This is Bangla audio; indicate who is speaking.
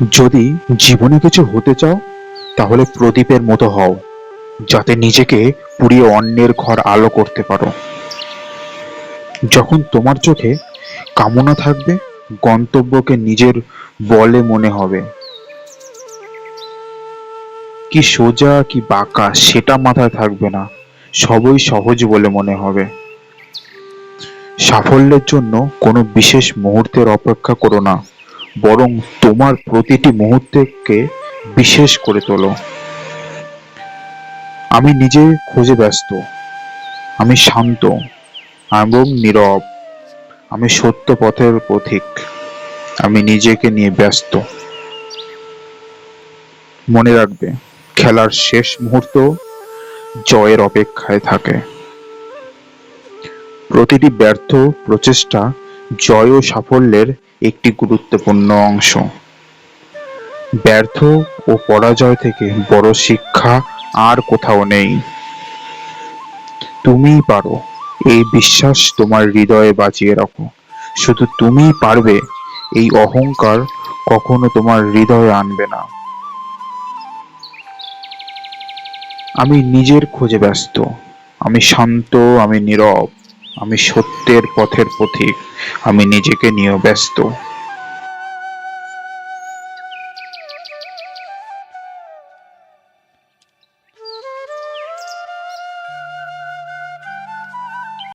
Speaker 1: যদি জীবনে কিছু হতে চাও, তাহলে প্রদীপের মতো হও, যাতে নিজেকে পুড়িয়ে অন্যের ঘর আলো করতে পারো। যখন তোমার চোখে কামনা থাকবে, গন্তব্যকে নিজের বলে মনে হবে। কি সোজা, কি বাঁকা, সেটা মাথায় থাকবে না, সবই সহজ বলে মনে হবে। সাফল্যের জন্য কোনো বিশেষ মুহূর্তের অপেক্ষা করো না। বরং তোমার প্রতিটি মুহূর্তকে বিশেষ করে তোলো। আমি নিজে খোঁজে ব্যস্ত। আমি শান্ত, এবং নীরব। আমি সত্য পথের পথিক। আমি নিজেকে নিয়ে ব্যস্ত। মনে রাখবে, খেলার শেষ মুহূর্ত জয়ের অপেক্ষায় থাকে। প্রতিটি ব্যর্থ প্রচেষ্টা জয় ও সাফল্যের একটি গুরুত্বপূর্ণ অংশ। ব্যর্থ ও পরাজয় থেকে বড় শিক্ষা আর কোথাও নেই। তুমিই পারো, এই বিশ্বাস তোমার হৃদয়ে বাঁচিয়ে রাখো। শুধু তুমিই পারবে, এই অহংকার কখনো তোমার হৃদয়ে আনবে না। আমি নিজের খোঁজে ব্যস্ত, আমি শান্ত, আমি নীরব। আমি সত্যের পথের পথিক আমি নিজেকে নিয়ে ব্যস্ত।